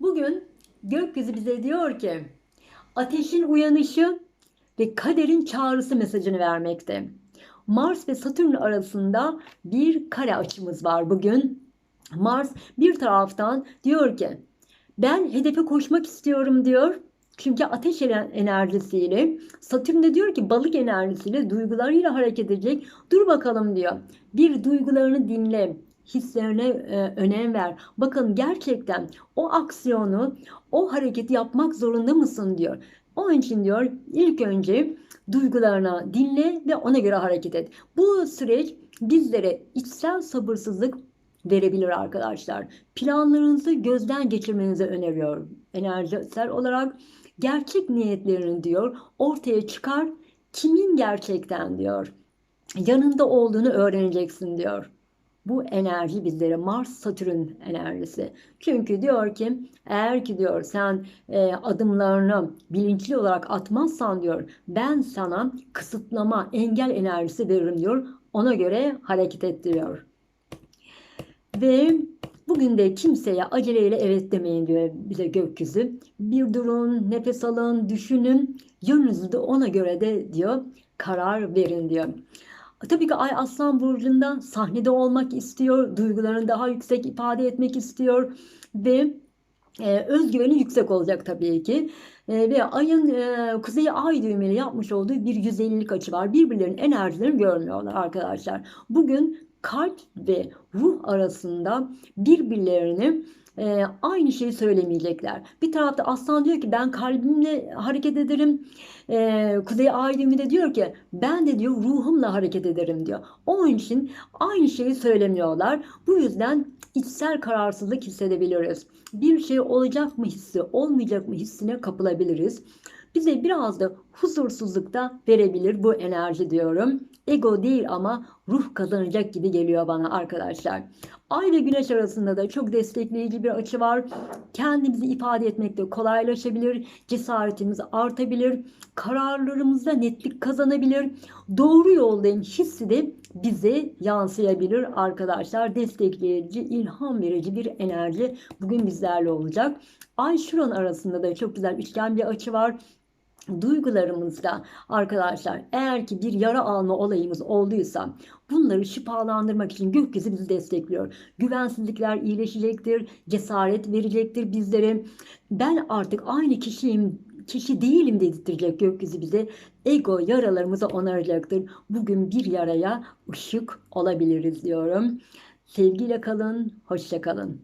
Bugün gökyüzü bize diyor ki ateşin uyanışı ve kaderin çağrısı mesajını vermekte. Mars ve Satürn arasında bir kare açımız var bugün. Mars bir taraftan diyor ki ben hedefe koşmak istiyorum diyor. Çünkü ateş enerjisiyle Satürn de diyor ki balık enerjisiyle duygularıyla hareket edecek. Dur bakalım diyor. Bir duygularını dinle hislerine e, önem ver. Bakın gerçekten o aksiyonu, o hareketi yapmak zorunda mısın diyor. Onun için diyor ilk önce duygularına dinle ve ona göre hareket et. Bu süreç bizlere içsel sabırsızlık verebilir arkadaşlar. Planlarınızı gözden geçirmenizi öneriyor. Enerjisel olarak gerçek niyetlerini diyor ortaya çıkar. Kimin gerçekten diyor yanında olduğunu öğreneceksin diyor. Bu enerji bizlere Mars Satürn enerjisi. Çünkü diyor ki eğer ki diyor sen e, adımlarını bilinçli olarak atmazsan diyor ben sana kısıtlama, engel enerjisi veririm diyor. Ona göre hareket ettiriyor. Ve bugün de kimseye aceleyle evet demeyin diyor bize gökyüzü. Bir durun, nefes alın, düşünün. Yönünüzü de ona göre de diyor karar verin diyor. Tabii ki Ay Aslan Burcu'nda sahnede olmak istiyor, duygularını daha yüksek ifade etmek istiyor ve e, özgüveni yüksek olacak tabii ki. E, ve ayın e, kuzey ay düğümüyle yapmış olduğu bir 150'lik açı var. Birbirlerinin enerjilerini görmüyorlar arkadaşlar. Bugün kalp ve ruh arasında birbirlerini e, aynı şeyi söylemeyecekler. Bir tarafta aslan diyor ki ben kalbimle hareket ederim. E, Kuzey düğümü de diyor ki ben de diyor ruhumla hareket ederim diyor. Onun için aynı şeyi söylemiyorlar. Bu yüzden içsel kararsızlık hissedebiliriz. Bir şey olacak mı hissi, olmayacak mı hissine kapılabiliriz. Bize biraz da huzursuzluk da verebilir bu enerji diyorum. Ego değil ama ruh kazanacak gibi geliyor bana arkadaşlar. Ay ve güneş arasında da çok destekleyici bir açı var. Kendimizi ifade etmekte kolaylaşabilir. Cesaretimiz artabilir. Kararlarımızda netlik kazanabilir. Doğru yoldayım hissi de bize yansıyabilir arkadaşlar. Destekleyici, ilham verici bir enerji bugün bizlerle olacak. Ay şuran arasında da çok güzel üçgen bir açı var duygularımızda arkadaşlar eğer ki bir yara alma olayımız olduysa bunları şifalandırmak için gökyüzü bizi destekliyor. Güvensizlikler iyileşecektir, cesaret verecektir bizlere. Ben artık aynı kişiyim kişi değilim dedirtecek gökyüzü bize. Ego yaralarımızı onaracaktır. Bugün bir yaraya ışık olabiliriz diyorum. Sevgiyle kalın, hoşça kalın.